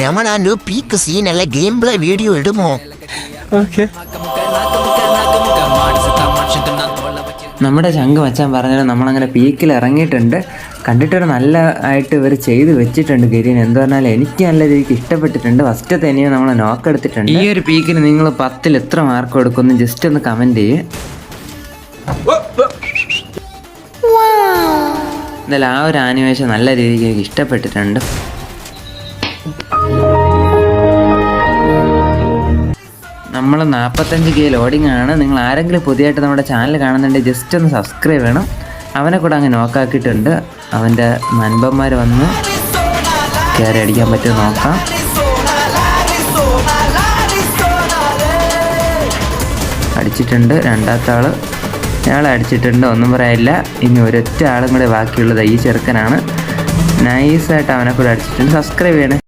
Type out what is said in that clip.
രമണാന്റെ peak സീനല്ല game play video ഇടുമോ? Okay നമ്മുടെ ശംഖ് മച്ചാൻ പറഞ്ഞാൽ നമ്മളങ്ങനെ പീക്കിൽ ഇറങ്ങിയിട്ടുണ്ട്. കണ്ടിട്ടൊരു നല്ല ആയിട്ട് ഇവർ ചെയ്ത് വെച്ചിട്ടുണ്ട് ഗരീൻ എന്ത് പറഞ്ഞാൽ എനിക്ക് നല്ല രീതിക്ക് ഇഷ്ടപ്പെട്ടിട്ടുണ്ട്. ഫസ്റ്റ് തന്നെയോ നമ്മൾ നോക്ക് എടുത്തിട്ടുണ്ട്. ഈ ഒരു പീക്കിന് നിങ്ങൾ പത്തിൽ എത്ര മാർക്ക് കൊടുക്കുന്നു ജസ്റ്റ് ഒന്ന് കമന്റ് ചെയ്യേ. എന്നാലും ആ ഒരു ആനിമേഷൻ നല്ല രീതിക്ക് എനിക്ക് ഇഷ്ടപ്പെട്ടിട്ടുണ്ട്. നമ്മൾ നാൽപ്പത്തഞ്ച് കെ ലോഡിംഗ് ആണ് നിങ്ങൾ ആരെങ്കിലും പുതിയതായിട്ട് നമ്മുടെ ചാനൽ കാണുന്നുണ്ടെങ്കിൽ ജസ്റ്റ് ഒന്ന് സബ്സ്ക്രൈബ് ചെയ്യണം. അവനെ കൂടെ അങ്ങ് നോക്കാക്കിയിട്ടുണ്ട് അവന്റെ നൻപന്മാർ വന്ന് കയറി അടിക്കാൻ പറ്റുമോ നോക്കാം. അടിച്ചിട്ടുണ്ട്. രണ്ടാമത്തെ ആൾ ഞങ്ങൾ അടിച്ചിട്ടുണ്ട്. ഒന്നും പറയാനില്ല. ഇനി ഒരൊറ്റ ആളും കൂടെ ബാക്കിയുള്ളത് ഈ ചെറുക്കനാണ്. നൈസായിട്ട് അവനെ കൂടെ അടിച്ചിട്ടുണ്ട്. സബ്സ്ക്രൈബ് ചെയ്യണേ.